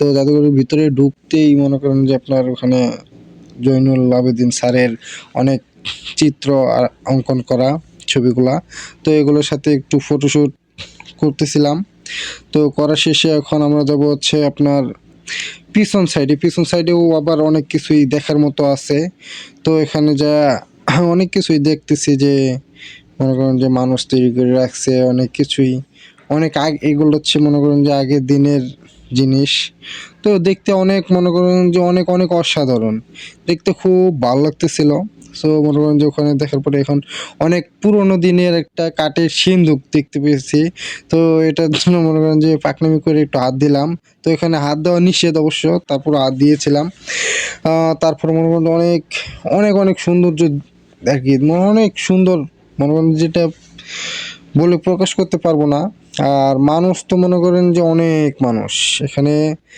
তো জাদুঘরের ভিতরে ঢুকতেই মনে করেন যে আপনার ওখানে জৈনুল আবেদিন স্যারের অনেক চিত্র আর অঙ্কন করা ছবিগুলা। তো এগুলোর সাথে একটু ফটোশ্যুট করতেছিলাম। তো করা শেষে এখন আমরা যাব হচ্ছে আপনার পিছন সাইডে পিছন সাইডেও আবার অনেক কিছুই দেখার মতো আছে। তো এখানে যা অনেক কিছুই দেখতেছি যে মনে করেন যে মানুষ তৈরি করে রাখছে, অনেক কিছুই। অনেক আগে এগুলো হচ্ছে মনে করেন যে আগের দিনের জিনিস। তো দেখতে অনেক, মনে করেন যে অনেক অনেক অসাধারণ। দেখতে খুব ভালো লাগতেছিল। সো মনে করেন যে ওখানে দেখার পরে এখন অনেক পুরোনো দিনের একটা কাঠের সিন্দুক দেখতে পেয়েছি। তো এটার জন্য মনে করেন যে পাকনামি করে একটু হাত দিলাম। তো এখানে হাত দেওয়া নিষেধ অবশ্য তারপর হাত দিয়েছিলাম। তারপর মনে করেন অনেক অনেক অনেক সৌন্দর্য আর কি মানে অনেক সুন্দর, মনে করেন যেটা বলে প্রকাশ করতে পারব না। আর মানুষ তো মনে করেন যে অনেক মানুষ। এখানে